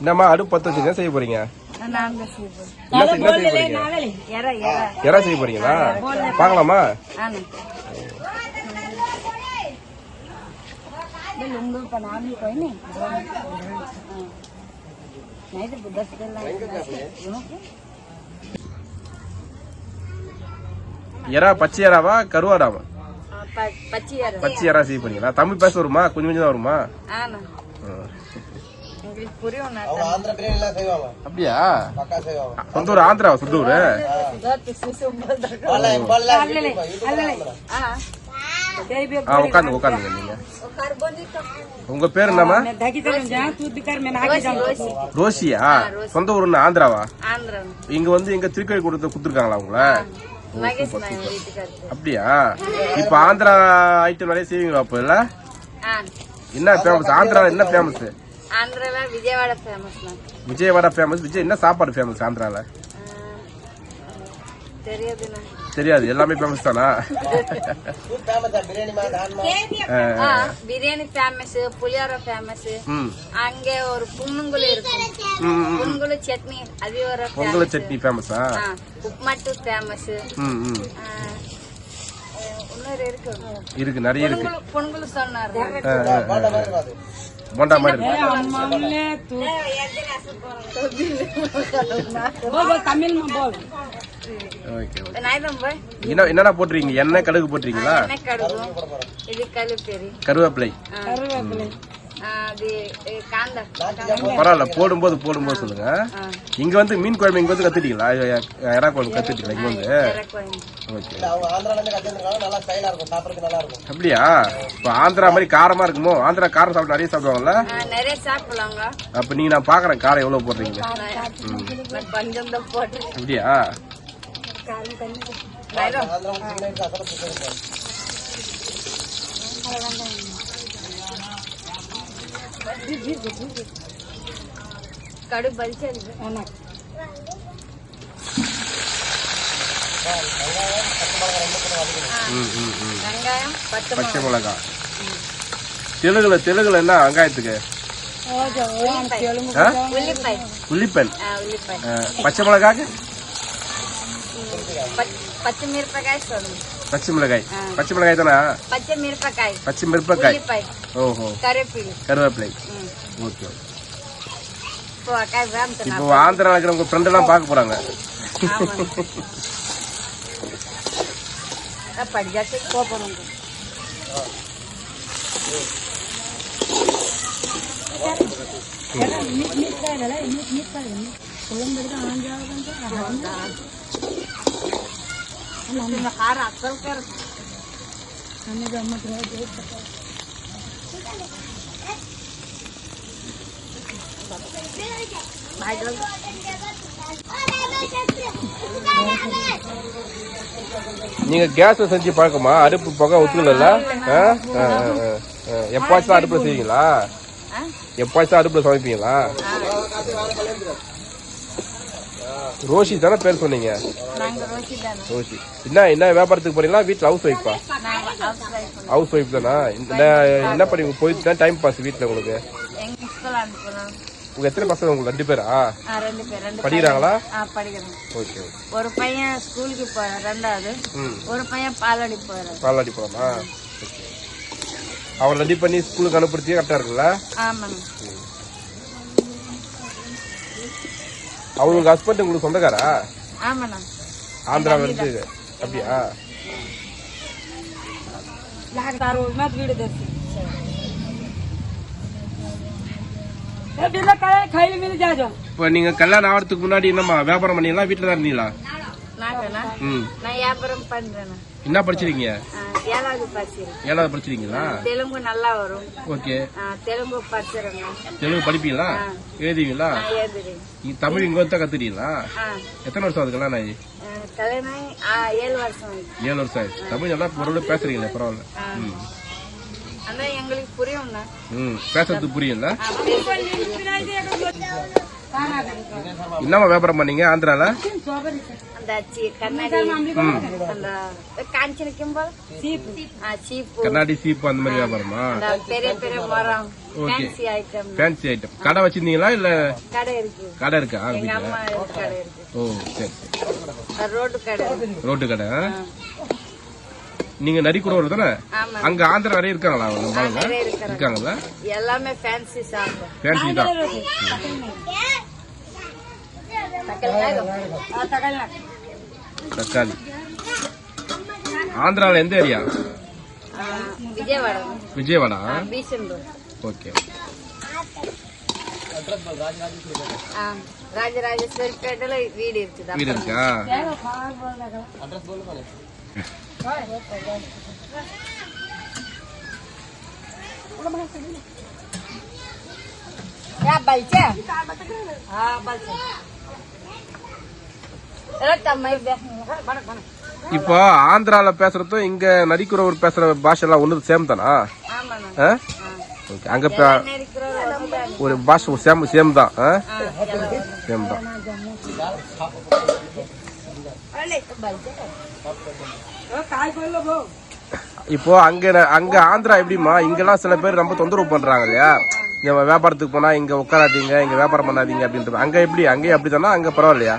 என்னம்மா அடுப்பு பத்து வச்சு என்ன செய்ய போறீங்க? என்ன செய்ய போறீங்க? எறா செய்ய போறீங்களா? பாக்கலாமா எறா பச்சை எறாவா கருவாடாமா பச்சை யாரா சீவ் பண்ணிக்கலாம் தமிழ் பேச வருமா? கொஞ்சம் கொஞ்சம் தான் வருமா? அப்படியா? சொந்த ஊர்? ஆந்திரா சொந்த ஊர்? உட்காந்து உட்காந்து நீங்க. பேர் என்னமா ரோஷியா? சொந்த ஊர்னு ஆந்திராவா? இங்க வந்து எங்க திருக்கோயில் கூட்டத்தை குடுத்துருக்காங்களா உங்களை? அப்படியா? இப்ப ஆந்திரா ஐட்டம் நிறைய செய்வீங்களா அப்ப இல்ல? என்ன ஃபேமஸ் ஆந்திரா என்ன ஃபேமஸ் ஆந்திரால விஜயவாட ஃபேமஸ் விஜய் என்ன சாப்பாடு ஃபேமஸ் ஆந்திரால? தெரியாது எல்லாமே ஃபேமஸ் தானா? பிரியாணி ஃபேமஸ் புளியோர ஃபேமஸ் ம். அங்க ஒரு புண்ணுங்குழி இருக்கும். புண்ணுங்குழி சட்னி அது ஒரு பொங்கல். சட்னி ஃபேமஸா ஆ, உப்புமாட்டு ஃபேமஸ் ம் ம். இன்னொரு இருக்கு. இருக்கு நிறைய இருக்கு. புண்ணுங்குழு புண்ணுங்குழு சொன்னாரு. பாண்ட மாதிரி தமிழ் என்னென்ன போட்டுறீங்க எண்ணெய் கடுகு போட்டுறீங்களா கருவேப்பிலை. பரவாயில்ல போடும்போது போடும்போது சொல்லுங்க. இங்க வந்து மீன் குழம்பு இங்க வந்து கத்துட்டீங்களா? எறா குழம்பு கத்துட்டீங்களா? இங்க வந்து? ஓகே. அவங்க ஆந்திரால இருந்து கத்துருக்காங்க நல்லா ஸ்டைலா இருக்கும். சாப்பிடறதுக்கு நல்லா இருக்கும். அப்படியா? இப்ப ஆந்திரா மாதிரி காரமா இருக்குமோ? ஆந்திரா காரம் சாப்பிட்டு நிறைய சாப்பிடுவாங்கல்ல? அப்ப நீங்க நான் பாக்குறேன் காரம் எவ்வளவு போடுறீங்க அப்படியா? பலிச்சது ம், ம், ம். வெங்காயம் பச்சை மிளகா தெலுங்குல தெலுங்குல என்ன வெங்காயத்துக்கு ஆ, பச்சை மிளகாக்கு பச்- பச்சை மிரப்பக்காய் சொல்லணும் பச்சை மிளகாய் பச்சை மிளகாய் தானே பச்சை மிரப்பக்காய் பச்சை உள்ளிப்பாய் ஓஹோ கருவேப்பிலை கருவேப்பிலை. ஓகே இப்போ ஆந்திரா இருக்கிற உங்க ஃப்ரெண்ட் எல்லாம் பார்க்க போறாங்க படிக்காச்சு போகணும் ಖಾರ ಹಾಕ್ತಾರೆ நீங்க கேஸ்ல செஞ்சு பழக்கமா? அடுப்பு பக்கம் ஒத்துக்கல எப்பாச்சும் அடுப்புல செய்வீங்களா? எப்பாச்சும் அடுப்புல சமைப்பீங்களா? ரோஷி தானே பேர் சொன்னீங்க? ரோஷி. என்ன என்ன வியாபாரத்துக்கு போறீங்களா? வீட்டுல ஹவுஸ் ஒய்ஃபா ஹவுஸ் ஒய்ஃப் தானா என்ன பண்ணி போயிட்டு தான் டைம் பாஸ் வீட்டுல உங்களுக்கு? உங்க எத்தனை பசங்க? உங்களுக்கு ரெண்டு பேரா? படிக்கிறாங்களா? ஓகே ஒரு பையன் ஸ்கூலுக்கு போறான்? ரெண்டாவது ஒரு பையன் பாலாடி போறான் பாலாடி ஓகே அவன் ரெடி பண்ணி ஸ்கூலுக்கு அனுப்புறதுக்கே கரெக்டா இருக்குல்ல? ஆமாங்க. அவங்க உங்க ஹஸ்பண்ட் உங்களுக்கு சொந்தக்காரா? ஆமாண்ணா. ஆந்திரால இருந்து அப்படியா வீடு தெரிஞ்சு இப்போ நீங்க கல்யாணம் ஆகிறதுக்கு முன்னாடி என்னம்மா வியாபாரம் பண்ணீங்களா வீட்டுல தான் இருந்தீங்களா? நான்? வியாபாரம் பண்றேண்ணா என்ன படிச்சிருக்கீங்க? ஏழாவது படிச்சிருக்கேன். ஏழாவது படிச்சிருக்கீங்களா? தெலுங்கு நல்லா வரும். ஓகே. தெலுங்கு படிச்சிருங்க. தெலுங்கு படிப்பீங்களா? எழுதுவீங்களா? நான் எழுதுறேன் தமிழ் இங்க வந்து கத்துட்டீங்களா எத்தனை வருஷம் ஆகி, ஆ, ஏழு வருஷம். ஏழு வருஷம் ஆயிடுச்சு. தமிழ் நல்லா ஓரளவு பேசுறீங்களே பரவாயில்ல. எங்களுக்கு புரியும்ண்ணா. ம் பேசுறது புரியும்ல. என்னம்மா வியாபாரம் பண்ணீங்க ஆந்திரால? அந்த சி- கண்ணாடி அந்த காஞ்சன கிம்பல் சீப்பு கண்ணாடி சீப்பு அந்த மாதிரி வியாபாரமா பெரிய பெரிய மரம். ஃபேன்சி ஐட்டம் ஃபேன்சி ஐட்டம் கடை வச்சிருந்தீங்களா இல்ல கடை இருக்கு கடை இருக்கா எங்க அம்மா கடை இருக்கு ஓ சரி சரி ரோடு கடை ரோட்டு கடை ஆ? நீங்க நரிக்குறவர் தானே அங்க ஆந்திரா வரையும் இருக்காங்களா அவங்க பாருங்க நிறைய இருக்கிறாங்க இருக்காங்கல்ல எல்லாமே ஃபேன்சி சாப்பிடும் ஃபேன்சி தான் தக்காளி. ஆந்திரால எந்த ஏரியா? விஜயவாடா? ஓகே. ராஜராஜேஸ்வரி வீடு இருக்குது? வீடு இருக்கா? Ya. Ah, balcha. இப்போ ஆந்திரால பேசுறதும் இங்க நரிக்குறவர் பேசுற பாஷை எல்லாம் ஒண்ணு சேம் தானா? ஓகே. அங்க ஒரு பாஷை சேம் சேம் தான்? சேம் தான் இப்போ அங்க அங்க ஆந்திரா எப்படிமா இங்கெல்லாம் சில பேர் ரொம்ப தொந்தரவு பண்றாங்க இல்லையா? இங்க வியாபாரத்துக்கு போனா இங்க உட்காராதீங்க இங்க வியாபாரம் பண்ணாதீங்க அப்படின்ட்டு. அங்க எப்படி? அங்கேயும் அப்படித்தானா அங்க பரவாயில்லையா.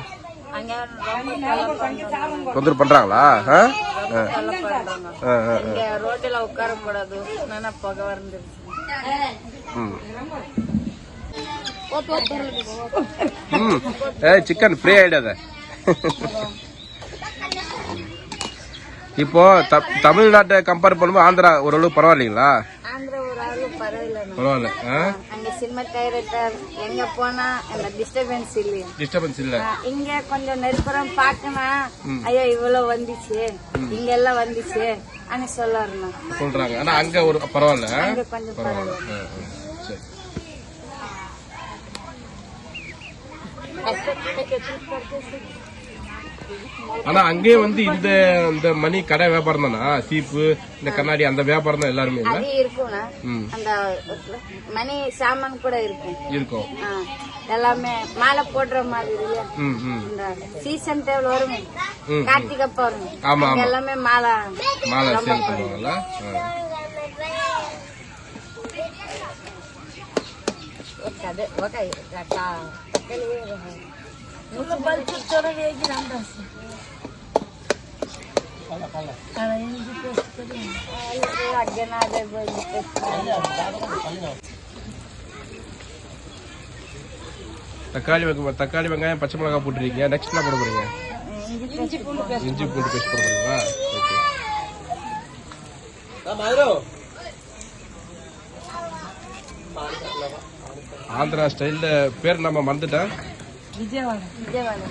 தொந்தரவு பண்றாங்களா ஆ? ஆ. தொல்லை பண்றாங்க. ஆ, ஆ, ஆ. இங்க ரோட்ல உட்கார கூடாது நானா புகை வந்துருச்சு ம். ம் ஏய் சிக்கன் ஃப்ரீ ஆயிடாத இப்போ த- தமிழ்நாட்டை கம்பேர் பண்ணும்போது ஆந்திரா ஓரளவு பரவாயில்லைங்களா பரவாயில்ல அங்க சினிமா டைரக்டர் எங்க போனா அந்த டிஸ்டர்பன்ஸ் இல்லையா. டிஸ்டர்பன்ஸ் இல்ல. இங்க கொஞ்சம் நெருப்புறம் பாக்கணும் ஐயோ இவ்வளவு வந்துச்சு. இங்க எல்லாம் வந்துச்சு சொல்றாங்க. ஆனா அங்க ஒரு பரவாயில்ல. அங்க கொஞ்சம் பரவாயில்ல. ஆனா அங்கேயே வந்து இந்த இந்த மணி கடை வியாபாரம் தானா? சீப்பு இந்த கண்ணாடி அந்த வியாபாரம் தான் எல்லாருமே இல்ல? அது இருக்கும்ண்ணா ம். அந்த மணி சாமான் கூட இருக்கும். இருக்கும். எல்லாமே மாலை போடுற மாதிரி இல்லையா ம் ம். இந்த சீசன் டைம்ல வரும். கார்த்திகை வரும். ஆமா, அங்க. எல்லாமே மாலை. மாலை சேல் பண்ணுவாங்கல்ல Bunu balık çorabıya giren dersin. Kala yeni bir göstereyim. Allah genelde böyle göstereyim. தக்காளி தக்காளி வெங்காயம் பச்சை மிளகாய் போட்டுருக்கீங்க நெக்ஸ்ட் என்ன போட போறீங்க இஞ்சி பூண்டு பேஸ்ட் போட போறீங்களா ஓகே ஆந்திரா ஸ்டைலில் பேர் நம்ம மறந்துட்டேன்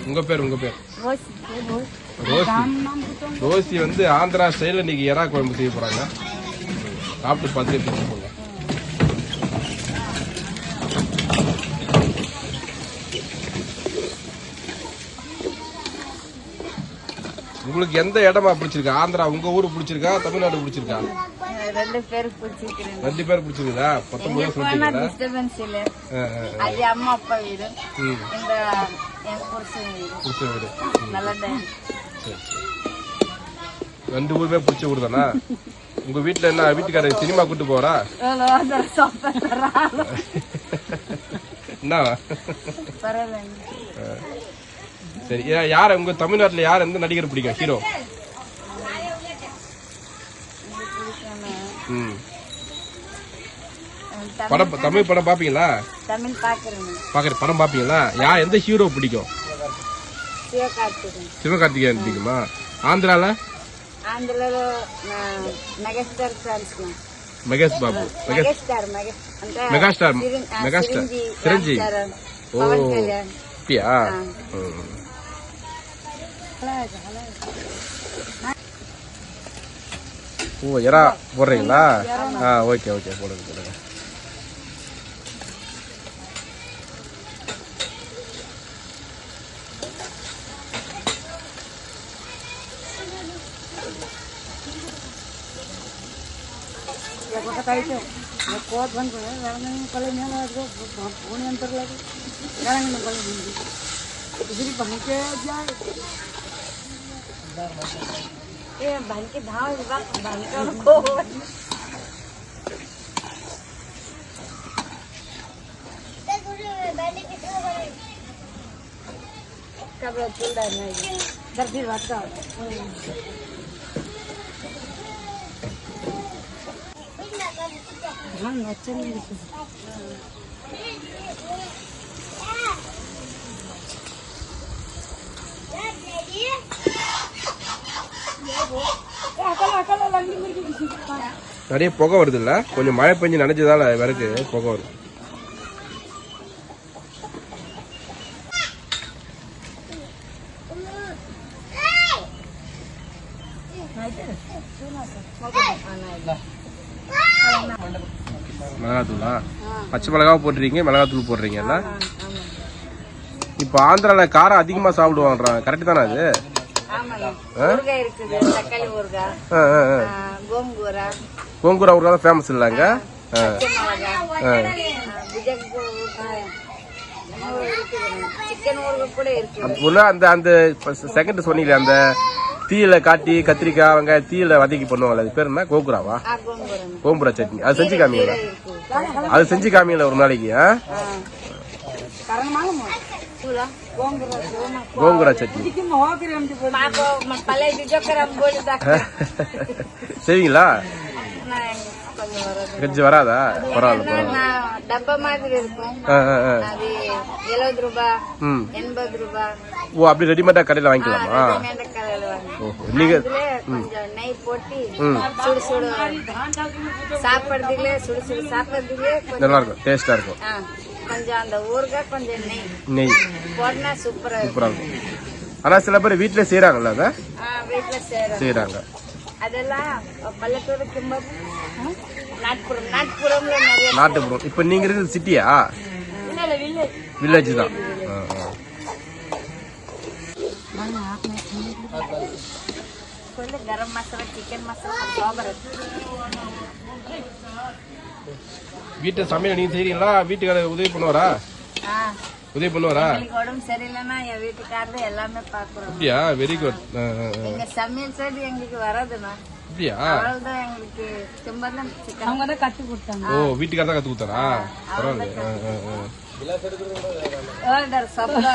உங்க பேர் உங்க பேர்? Rosie Rosie. வந்து ஆந்திரா ஸ்டைல்ல இன்னைக்கு எறா குழம்பு செய்ய போறாங்க. சாப்பிட்டு பார்த்து டேஸ்ட் போங்க. உங்களுக்கு எந்த இடமா பிடிச்சிருக்கா? ஆந்திரா உங்க ஊரு பிடிச்சிருக்கா? தமிழ்நாடு பிடிச்சிருக்கா? ரெண்டு பேரும் பிடிச்சிக்கிறேன் ரெண்டு பேர் பிடிச்சிருக்குதா? பத்தொன்பது சொல்லிட்டீங்களா டிஸ்டர்பன்ஸ் இல்ல. அது அம்மா அப்பா வீடு. இந்த என் புருஷன் வீடு. பிடிச்ச வீடு. நல்ல டைம். ரெண்டு ஊருமே பிடிச்ச ஊர் தானா உங்க வீட்டுல என்ன வீட்டுக்காரர் சினிமா கூட்டு போறா என்ன? சரி யார உங்க தமிழ்நாட்டுல யார் எந்த நடிகர் பிடிக்கும்? ஹீரோ ம் படம் தமிழ் படம் பாப்பீங்களா தமிழ் பாக்குறேன் பாக்குற படம் பாப்பீங்களா யார் எந்த ஹீரோ பிடிக்கும் சிவகார்த்திகன் சிவகார்த்திகேயன் பிடிக்குமா ஆந்திரால అందులో megastar fans Mahesh Babu Mahesh megastar mega అంటే మెగాస్టార్ చిరం- ఆ, మెగాస్టార్ చిరంజీవి, చిరంజీవి రామ్ చరణ్, ఓ పవన్ ஓ எறா போடுறீங்களா ஆ ஓகே ஓகே போடுங்க போடுங்க ఒకటైతే కోత అనుకున్నా వెళ్ళని పల్లె నేను ఫోన్ ఎంతలేదు వెళ్ళని పల్లె ఇది పంకే Joy bánh cái tháo vắt bánh cho nó khô. कब रोज चल रहा है दर फिर बात कर हाँ अच्छा नहीं Yeah. நிறைய புகை வருது இல்ல கொஞ்சம் மழை பெஞ்சு நினைச்சதால விறகு புகை வருது. மிளகாத்தூளா? பச்சை மிளகாவும் போட்டுறீங்க மிளகாத்தூள் போடுறீங்கல்ல இப்போ ஆந்திராவில் காரம் அதிகமாக சாப்பிடுவாங்கறான் கரெக்டு தானே அது? கோங்கூரா ஊருக்கா தான் ஃபேமஸ் இல்லைங்க? ஒண்ணு அந்த அந்த செகண்ட் சொன்னீங்களே அந்த தீயில காட்டி கத்திரிக்காய் வெங்காயம் தீயில வதக்கி பண்ணுவாங்கல்ல அது பேர் என்ன? கோகுராவா கோம்புரா சட்னி. அது செஞ்சு காமிங்களா? அது செஞ்சு காமிங்களா ஒரு நாளைக்கு ஆ? கோங்கூரா சோமா கோங்குரா சட்னி మాకు మా పల్లె దిజొక్కర బోలి దాకా செய்வீங்களா நான் கொஞ்சம் வராது கொஞ்சம் வராதா பரவாயில்ல பரவாயில்ல நான் டப்பா மாதிரி இருக்கும் ஆ, ஆ, ஆ. அது எழுபது ரூபாய் ம் எண்பது ரூபாய் ஓ அப்படி ரெடிமேடா கடையில வாங்கிக்கலாமா ரெடிமேட் கடையில் வாங்க ஓஹோ நீங்க அதுல கொஞ்சம் நெய் போட்டு சுடு சுடு சாப்பிடுறதுல சுடு சுடு சாப்பிடுறதுல கொஞ்சம் நல்லா இருக்கும் டேஸ்டா இருக்கும் ஆ, கொஞ்சம் அந்த ஊறுகாய் கொஞ்சம் நெய். நெய். சூப்பரா சூப்பரா இருக்கும். ஆனா சில பேர் வீட்ல செய்யறாங்கல்ல அத? செய்யறோம் செய்யறாங்க அதெல்லாம் நிறைய நாட்டுப்புறம். இப்ப நீங்க இருக்கிறது சிட்டியா? இல்ல இல்ல வில்லேஜ் வில்லேஜ் தான். ஆ, ஆ. கொஞ்சம் கரம் மசாலா சிக்கன் மசாலா சோபர் வீட்டு சமையல் நீங்க செய்றீங்களா? வீட்டுக்கார உதவி பண்ணுவாரா? ஆ உதவி பண்ணுவாரா? எங்களுக்கு உடம்பு சரியில்லைன்னா என் வீட்டுக்காரரு எல்லாமே பாக்குறோம் அப்படியா? வெரி குட் எங்க சமையல் சைடு எங்களுக்கு வராதுண்ணா. அப்படியா? அவ்வளவுதான் எங்களுக்கு சிக்கன் அவங்க தான் கத்து கொடுத்தாங்க. ஓ வீட்டுக்கார தான் கத்து கொடுத்தாரா? பரவாயில்ல. ஆர்டர் சப்தா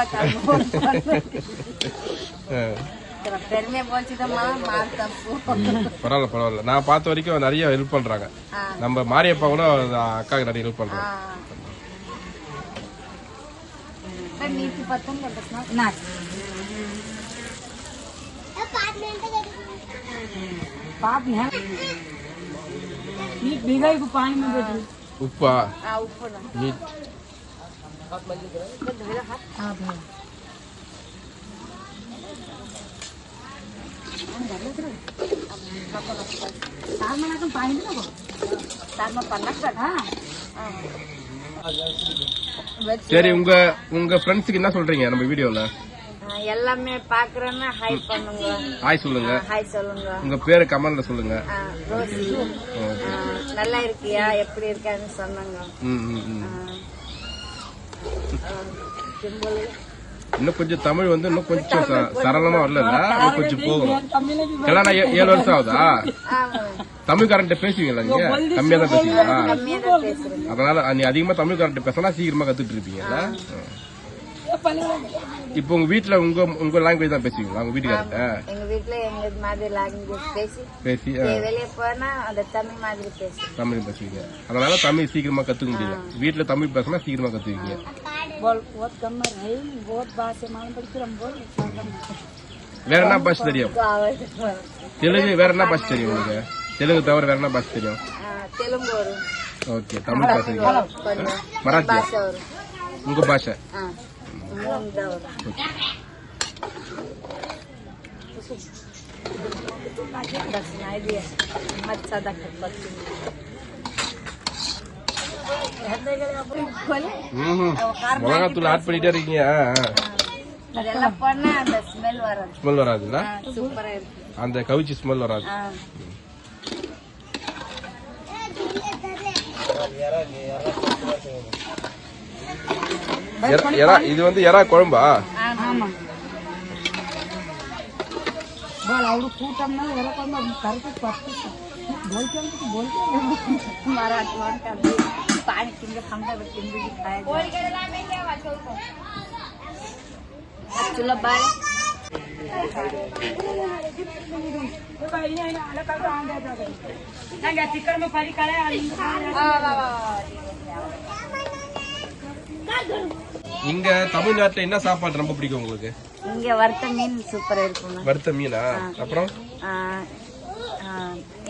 பரவாயில்ல பரவாயில்ல. நான் பார்த்த வரைக்கும் நிறைய ஹெல்ப் பண்றாங்க. நம்ம மாரியப்பா கூட அக்காவுக்கு நிறைய ஹெல்ப் பண்றாங்க. உப்பா. உப்பு சரி உங்க உங்க ஃப்ரெண்ட்ஸுக்கு என்ன சொல்றீங்க நம்ம வீடியோல? எல்லாமே பாக்குறேன்னா ஹாய் பண்ணுங்க. ஹாய் சொல்லுங்க. ஹாய் சொல்லுங்க. உங்க பேரு கமெண்ட்ல சொல்லுங்க. ரோசி. நல்லா இருக்கியா? எப்படி இருக்கான்னு சொன்னாங்க. இன்னும் கொஞ்சம் தமிழ் வந்து இன்னும் கொஞ்சம் சரளமா வரல இன்னும் கொஞ்சம் போகும். கல்யாணம் ஏ- ஏழு வருஷம் ஆகுதா? ஆமா தமிழ்காரன்ட்ட பேசுவீங்களா நீங்க? கம்மியா தான் பேசுவீங்களா? அதனால நீ அதிகமா தமிழ்காரன்ட்ட பேசினா சீக்கிரமா கத்துட்டு இருப்பீங்கல்ல இப்போ உங்க வீட்ல உங்க உங்க லாங்குவேஜ் தான் பேசுவீங்களா? உங்க வீட்டுக்காரர்கிட்ட எங்க வீட்டுல எங்க மாதிரி லாங்குவேஜ் பேசி பேசி ஆ, வெளியே போனா அந்த தமிழ் மாதிரி பேசி தமிழ் பேசுவீங்க. அதனால தமிழ் சீக்கிரமா கத்துக்க முடியல. வீட்ல தமிழ் பேசினா சீக்கிரமா கத்துவீங்க. போல் ஓத் கம்மர் ரெயின் ஓத் பாஷை மனம் படிக்கிறோம் போல் வேற என்ன பாஷை தெரியும். தெலுங்கு வேற என்ன பாஷை தெரியும் உங்களுக்கு? தெலுங்கு தவிர வேற என்ன பாஷை தெரியும். ஓகே தமிழ் பாஷை மராத்தி உங்க பாஷை? Thank you. மிளகாத்தூள் ஆட் பண்ணிட்டே இருக்கீங்க. ஸ்மெல் வராதுல்ல? அந்த கவிச்சி ஸ்மெல் வராது. இது வந்து எறா குழம்பா? அவரு கூட்டம்னா எறா குழம்பு கரெக்டாக पानी तिम्रो खाँदा तिम्रो खायो चुल्हा बाल ನಂಗೆ ಚಿಕ್ಕಮ್ಮ ಪರಿ ಕಳೆ இங்க தமிழ்நாட்டுல என்ன சாப்பாடு ரொம்ப பிடிக்கும் உங்களுக்கு? இங்க வறுத்த மீன் சூப்பரா இருக்கும் வறுத்த மீனா? அப்புறம்?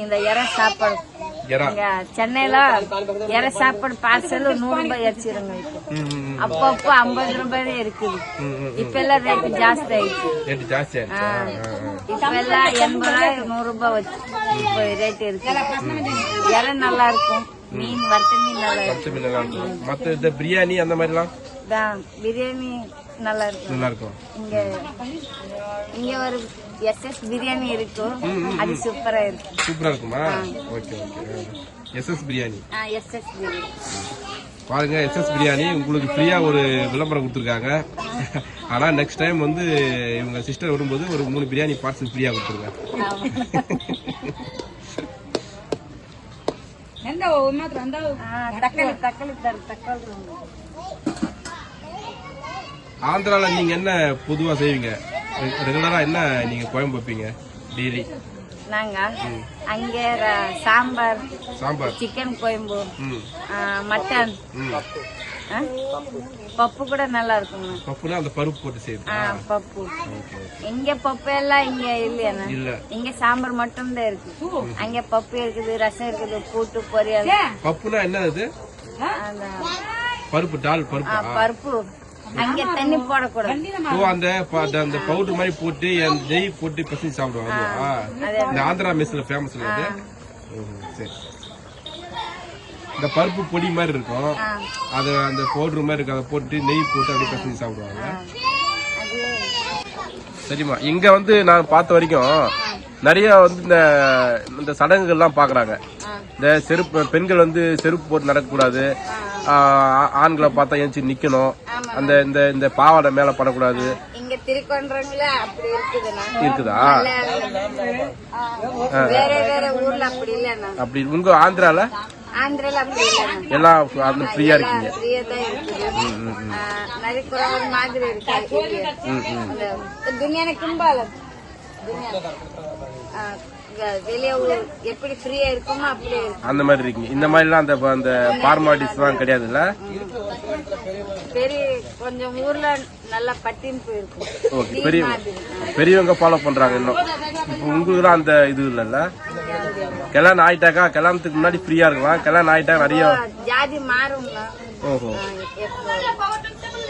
இந்த இற சாப்பாடு சென்னையில இறை சாப்பாடு பார்சல் நூறு ரூபாய் ம். அப்பப்போ ஐம்பது ரூபாய் இருக்குது. இப்ப எல்லாம் ரேட் ஜாஸ்தி ஆயிடுச்சு. ரேட்டு ஜாஸ்தி ஆயிடுச்சா. இப்ப எல்லாம் எண்பது ரூபாய் நூறு ரூபாய் வச்சு இப்போ ரேட் இருக்கு. இறை நல்லா இருக்கும். மீன் வறுத்த மீன் நல்லா இருக்கும் வறுத்த மீன் நல்லா இருக்கும். மத்த இந்த பிரியாணி அந்த மாதிரிலாம்? தான் பிரியாணி நல்லா இருக்கும். நல்லா இருக்கும். இங்க இங்க ஒரு எஸ்எஸ் பிரியாணி இருக்கும் அது சூப்பரா இருக்கும்? சூப்பரா இருக்குமா okay okay SS biryani. SS biryani. பாருங்க எஸ்எஸ் பிரியாணி உங்களுக்கு ஃப்ரீயா ஒரு விளம்பரம் கொடுத்துருக்காங்க. ஆனா நெக்ஸ்ட் டைம் வந்து இவங்க சிஸ்டர் வரும்போது ஒரு மூணு பிரியாணி பார்சல் ஃப்ரீயா கொடுத்துருங்க. தக்காளி தக்காளி தரு தக்காளி உண்டு. ஆந்திரால நீங்க என்ன பொதுவா செய்வீங்க? ரெகுலரா என்ன நீங்க குழம்பு வைப்பீங்க? டெய்லி. நாங்க அங்க ர- சாம்பார் சாம்பார். சிக்கன் ஆ, மட்டன்? பப்பு கூட நல்லா இருக்குங்க. பப்புனா அந்த பருப்பு போட்டு செய்யுது ஆ, பப்பு. இங்க பப்பு எல்லாம் இங்க இல்லையாண்ணா இல்ல. இங்க சாம்பார் மட்டும்தான் இருக்கு. அங்க பப்பு இருக்குது ரசம் இருக்குது கூட்டு பொரியல். பப்புனா என்ன அது? பருப்பு டால் ஆ, பருப்பா பருப்பு. அங்க தண்ணி போடக்கூடாது. அந்த ப- அந்த- பவுடர் மாதிரி போட்டு நெய் போட்டு பசங்க சாப்பிடுவாங்க? இந்த ஆந்திரா மெஸ்ல ஃபேமஸ் ம்ஹும், சரி. இந்த பருப்பு பொடி மாதிரி இருக்கும். அது அந்த பவுடர் மாதிரி இருக்கு அதை போட்டு நெய் போட்டு அப்படியே பசங்க சாப்பிடுவாங்க. சரிம்மா இங்க வந்து நான் பார்த்த வரைக்கும் நிறைய வந்து இந்த இந்த சடங்குகள்லாம் பாக்குறாங்க ஆ. இந்த செருப்பு பெண்கள் வந்து செருப்பு போட்டு நடக்கக்கூடாது. ஆண்களை பார்த்தா எழுந்துச்சு நிக்கணும். அந்த இந்த இந்த பாவாடை மேல படக்கூடாது. இருக்குதா? அப்படி உங்க ஆந்திரால? எல்லாம் ஃப்ரீயா இருக்கீங்க. மாதிரி இருக்கு. வெளியே ஊர் எப்படி ஃப்ரீயா இருக்குமோ அப்படியே இருக்கும். அந்த மாதிரி இருக்கீங்க. இந்த மாதிரிலாம் அந்த அந்த ஃபார்மாலிட்டிஸ் கிடையாதுல்ல? பெரிய கொஞ்சம் ஊர்ல நல்லா பட்டின்னு இருக்கும். ஓகே பெரிய. பெரியவங்க ஃபாலோ பண்றாங்க இன்னும். இப்போ உங்களுக்கு அந்த இது இல்லைல்ல? கல்யாணம் ஆயிட்டாக்கா கல்யாணத்துக்கு முன்னாடி ஃப்ரீயா இருக்கலாம். கல்யாணம் ஆயிட்டா நிறைய ஜாதி மாறும்னா ஓஹோ.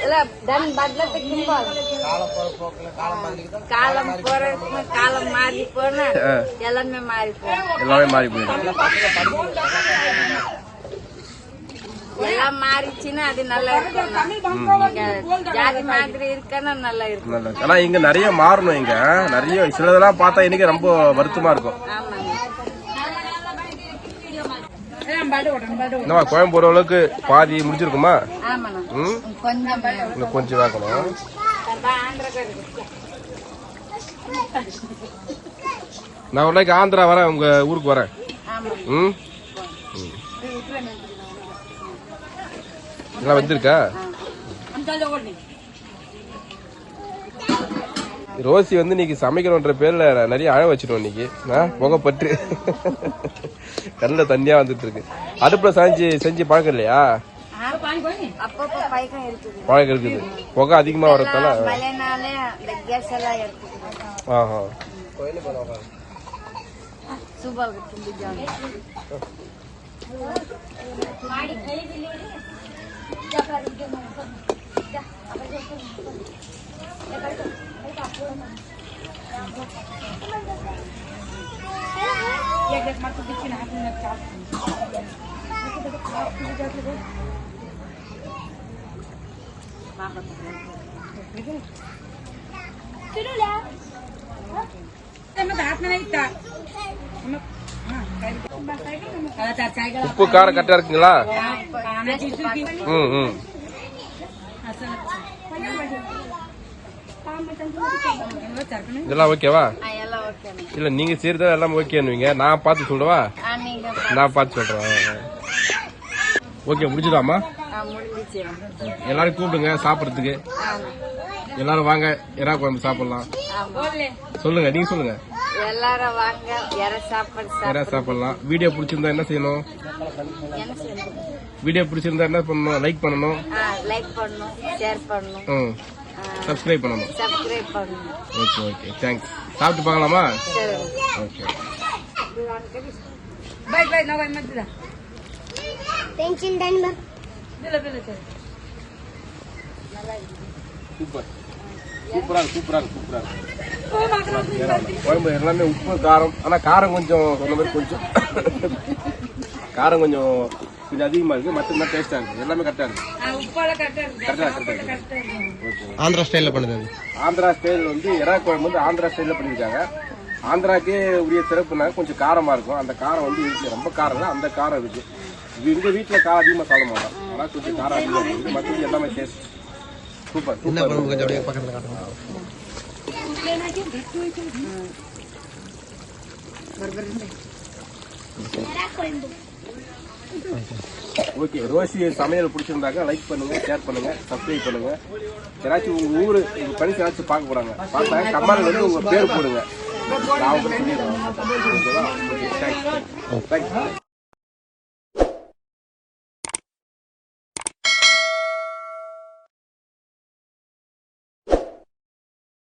இல்ல தன் பட்லத்துக்கு கும்பாலம் காலம் போறதுக்கு காலம் மாறி போனா எல்லாமே மாறி போகும். எல்லாமே மாறி போயிடும் எல்லாம் மாறிச்சுன்னா அது நல்லா இருக்கும் ஜாதி மாதிரி இருக்கன்னா நல்லா இருக்கும். ஆனா இங்க நிறைய மாறணும் இங்க. நிறைய சிலதெல்லாம் பார்த்தா எனக்கு ரொம்ப வருத்தமா இருக்கும். ஆமாங்க என்னவா கோயம்புத்தூர் அளவுக்கு பாதி முடிச்சிருக்குமா ம்? கொஞ்சம் இன்னும் கொஞ்சம் இருக்கு நான் ஒரு நாளைக்கு ஆந்திரா வரேன் உங்க ஊருக்கு வரேன். ம்? ம். எல்லாம் வந்திருக்கா? ரோசி வந்து இன்னைக்கு சமைக்கணுன்ற பேர்ல நிறைய அழ வச்சிட்டோம் இன்னைக்கு. ஆ, புகைப்பட்டு கண்ணில் தண்ணியா வந்துட்டு இருக்கு. அடுப்புல செஞ்சு செஞ்சு பழக்கம் இல்லையா? பழக்கம் இருக்குது. புகை அதிகமா வரத்தால ஆஹா. சூப்பர் உப்பு காரம் கரெக்டா இருக்குங்களா ம் ம் இதெல்லாம் ஓகேவா? இல்ல நீங்க செய்யறதா எல்லாம் ஓகேன்னுவீங்க. நான் பார்த்து சொல்லவா நான் பார்த்து சொல்றேன். ஓகே முடிஞ்சுதாமா எல்லாரும் கூப்பிடுங்க சாப்பிடறதுக்கு. எல்லாரும் வாங்க எறா குழம்பு சாப்பிடலாம். சொல்லுங்க நீங்க சொல்லுங்க. எல்லாரும் வாங்க எறா சாப்பிடலாம். வீடியோ பிடிச்சிருந்தா என்ன செய்யணும்? வீடியோ பிடிச்சிருந்தா என்ன பண்ணணும்? லைக் பண்ணணும். லைக் பண்ணணும் ஷேர் பண்ணணும். சப்ஸ்கிரைப் பண்ணணும்? சப்ஸ்கிரைப் பண்ணணும் ஓகே ஓகே தேங்க்ஸ் சாப்பிட்டு பார்க்கலாமா? Okay bye bye no bye மத்தில tension டன் பா பில பில சார். சூப்பர். சூப்பரா சூப்பரா சூப்பரா குழம்பு எல்லாமே உப்பு காரம். ஆனா காரம் கொஞ்சம் சொன்ன மாதிரி கொஞ்சம். காரம் கொஞ்சம் கொஞ்சம் அதிகமா இருக்கு மற்ற டேஸ்டா இருக்கு. எல்லாமே கரெக்டா இருக்கு. உப்பால கரெக்டா இருக்கு. கரெக்டா கரெக்டா இருக்கு. ஓகே ஆந்திரா ஸ்டைல்ல பண்ணுது ஆந்திரா ஸ்டைல் வந்து எறா குழம்பு வந்து ஆந்திரா ஸ்டைல்ல பண்ணிருக்காங்க ஆந்திராக்கே உரிய சிறப்புனா கொஞ்சம் காரமா இருக்கும். அந்த காரம் வந்து இருக்கு. ரொம்ப காரம் இல்லை அந்த காரம் இருக்கு. இது எங்க வீட்டுல காரம் அதிகமா சாப்பிட மாட்டோம். ஆனா கொஞ்சம் காரம் அதிகமா இருக்கு. மற்றபடி எல்லாமே டேஸ்ட் சூப்பர் சூப்பர் கொஞ்சம் அப்படியே பக்கத்துல காட்டுங்க. ஓகே ரோசி சமையல் பிடிச்சிருந்தாக்க லைக் பண்ணுங்க ஷேர் பண்ணுங்க சப்ஸ்கிரைப் பண்ணுங்க. யாராச்சும் உங்க ஊர் உங்க பரிசு ஏதாச்சும் பார்க்க போறாங்க பார்த்தா கமெண்ட் வந்து உங்க பேர் போடுங்க. நான் உங்களுக்கு சொல்லிடுறேன். Okay, thanks thanks